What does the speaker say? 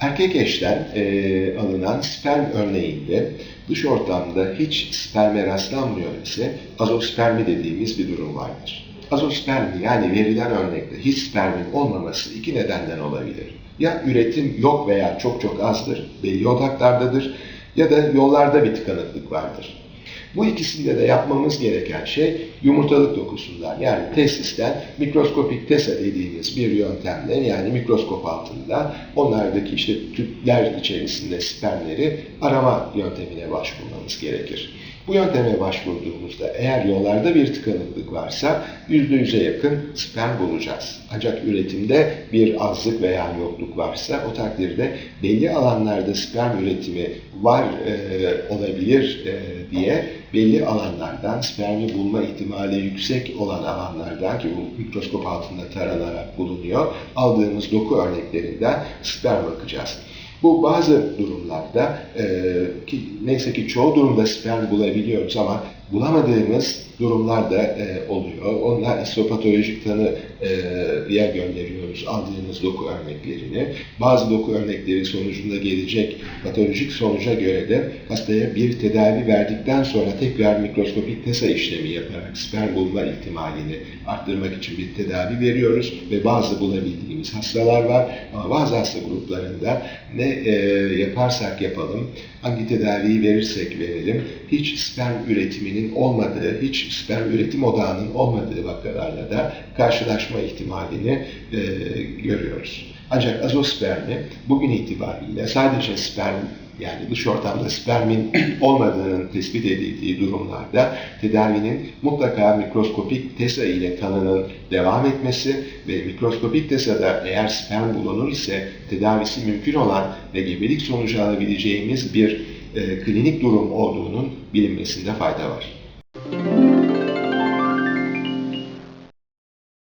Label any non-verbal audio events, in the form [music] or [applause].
erkek eşten e, alınan sperm örneğinde dış ortamda hiç sperme rastlanmıyor ise azospermi dediğimiz bir durum vardır. Azospermi yani verilen örnekte hiç spermin olmaması iki nedenden olabilir. Ya üretim yok veya çok çok azdır, belli odaklardadır ya da yollarda bir tıkanıklık vardır. Bu ikisinde de yapmamız gereken şey yumurtalık dokusundan yani tesisten mikroskopik TESA dediğimiz bir yöntemle yani mikroskop altında onlardaki işte tüpler içerisinde spermleri arama yöntemine başvurmamız gerekir. Bu yönteme başvurduğumuzda eğer yollarda bir tıkanıklık varsa %100'e yakın sperm bulacağız. Ancak üretimde bir azlık veya yokluk varsa o takdirde belli alanlarda sperm üretimi var e, olabilir e, diye belli alanlardan spermi bulma ihtimali yüksek olan alanlardan ki bu mikroskop altında taranarak bulunuyor aldığımız doku örneklerinden sperm bakacağız. Bu bazı durumlarda e, ki neyse ki çoğu durumda sperm bulabiliyoruz ama bulamadığımız durumlar da e, oluyor. Onlar histopatolojik tanıya gönderiyoruz aldığımız doku örneklerini. Bazı doku örnekleri sonucunda gelecek patolojik sonuca göre de hastaya bir tedavi verdikten sonra tekrar mikroskopik TESA işlemi yaparak sperm bulma ihtimalini arttırmak için bir tedavi veriyoruz ve bazı bulabildiğimiz hastalar var ama bazı hasta gruplarında ne e, yaparsak yapalım, hangi tedaviyi verirsek verelim, hiç sperm üretiminin olmadığı, hiç sperm üretim odağının olmadığı vakalarla da karşılaşma ihtimalini e, görüyoruz. Ancak azospermi bugün itibariyle sadece sperm yani dış ortamda spermin [clears throat] olmadığının tespit edildiği durumlarda tedavinin mutlaka mikroskopik TESA ile tanının devam etmesi ve mikroskopik TESA'da eğer sperm bulunur ise tedavisi mümkün olan ve gebelik sonucu alabileceğimiz bir e, klinik durum olduğunun bilinmesinde fayda var. Müzik